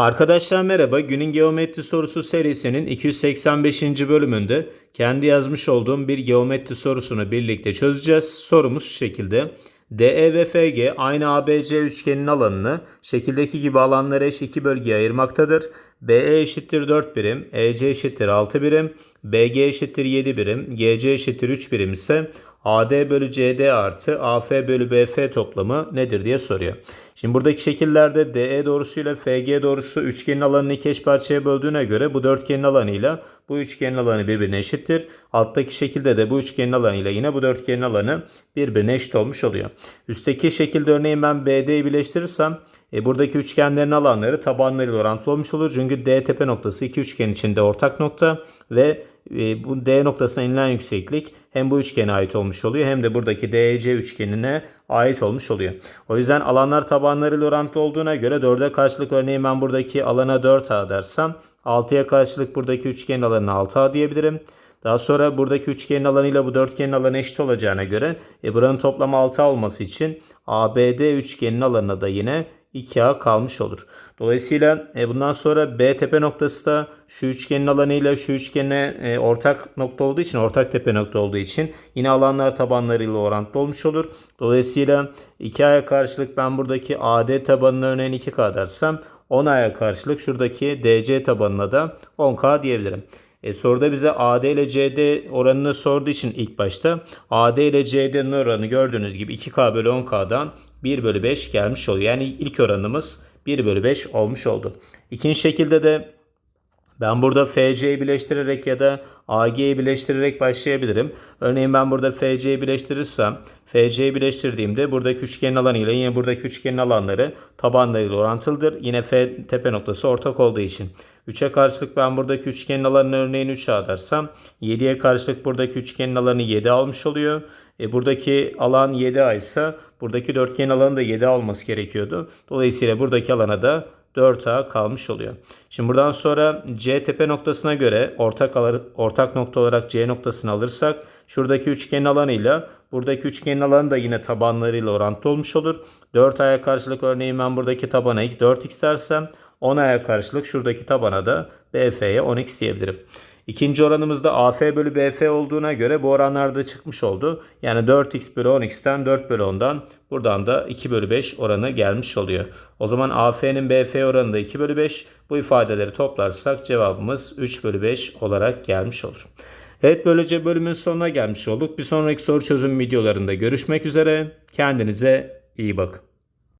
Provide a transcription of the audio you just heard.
Arkadaşlar merhaba. Günün geometri sorusu serisinin 285. bölümünde kendi yazmış olduğum bir geometri sorusunu birlikte çözeceğiz. Sorumuz şu şekilde. DE ve FG aynı ABC üçgenin alanını şekildeki gibi alanlara eş iki bölgeye ayırmaktadır. BE eşittir 4 birim, EC eşittir 6 birim, BG eşittir 7 birim, GC eşittir 3 birim ise AD bölü CD artı AF bölü BF toplamı nedir diye soruyor. Şimdi buradaki şekillerde DE doğrusuyla FG doğrusu üçgenin alanını iki eş parçaya böldüğüne göre bu dörtgenin alanıyla bu üçgenin alanı birbirine eşittir. Alttaki şekilde de bu üçgenin alanıyla yine bu dörtgenin alanı birbirine eşit olmuş oluyor. Üstteki şekilde örneğin ben BD'yi birleştirirsem e, buradaki üçgenlerin alanları tabanlarıyla orantılı olmuş olur. Çünkü D tepe noktası iki üçgen içinde ortak nokta ve e, bu D noktasına inilen yükseklik hem bu üçgene ait olmuş oluyor hem de buradaki DEC üçgenine ait olmuş oluyor. O yüzden alanlar tabanlarıyla orantılı olduğuna göre 4'e karşılık örneğin ben buradaki alana 4A dersem 6'ya karşılık buradaki üçgenin alanına 6A diyebilirim. Daha sonra buradaki üçgenin alanıyla bu dörtgenin alanı eşit olacağına göre e, buranın toplamı 6A olması için ABD üçgenin alanına da yine 2A kalmış olur. Dolayısıyla e, bundan sonra B tepe noktası da şu üçgenin alanıyla şu üçgene e, ortak nokta olduğu için, ortak tepe nokta olduğu için yine alanlar tabanlarıyla orantılı olmuş olur. Dolayısıyla 2A'ya karşılık ben buradaki AD tabanına örneğin 2K dersem 10A'ya karşılık şuradaki DC tabanına da 10K diyebilirim. E, soruda bize AD ile CD oranını sorduğu için ilk başta AD ile CD'nin oranı gördüğünüz gibi 2K bölü 10K'dan 1 bölü 5 gelmiş oluyor. Yani ilk oranımız 1 bölü 5 olmuş oldu. İkinci şekilde de ben burada FC'yi birleştirerek ya da AG'yi birleştirerek başlayabilirim. Örneğin ben burada FC'yi birleştirirsem FC'yi birleştirdiğimde buradaki üçgenin alanı ile yine buradaki üçgenin alanları tabanlarıyla orantılıdır. Yine F tepe noktası ortak olduğu için. 3'e karşılık ben buradaki üçgenin alanını örneğin 3A dersem 7'ye karşılık buradaki üçgenin alanı 7 almış oluyor. E buradaki alan 7A ise buradaki dörtgenin alanı da 7 olması gerekiyordu. Dolayısıyla buradaki alana da 4A kalmış oluyor. Şimdi buradan sonra C tepe noktasına göre ortak alır, ortak nokta olarak C noktasını alırsak şuradaki üçgenin alanıyla buradaki üçgenin alanı da yine tabanlarıyla orantılı olmuş olur. 4A'ya karşılık örneğin ben buradaki tabana 4x dersem 10A'ya karşılık şuradaki tabana da BF'ye 10x diyebilirim. İkinci oranımızda AF bölü BF olduğuna göre bu oranlarda çıkmış oldu. Yani 4x bölü 10x'ten 4 bölü 10'dan buradan da 2 bölü 5 oranı gelmiş oluyor. O zaman AF'nin BF oranı da 2 bölü 5. Bu ifadeleri toplarsak cevabımız 3 bölü 5 olarak gelmiş olur. Evet böylece bölümün sonuna gelmiş olduk. Bir sonraki soru çözüm videolarında görüşmek üzere. Kendinize iyi bakın.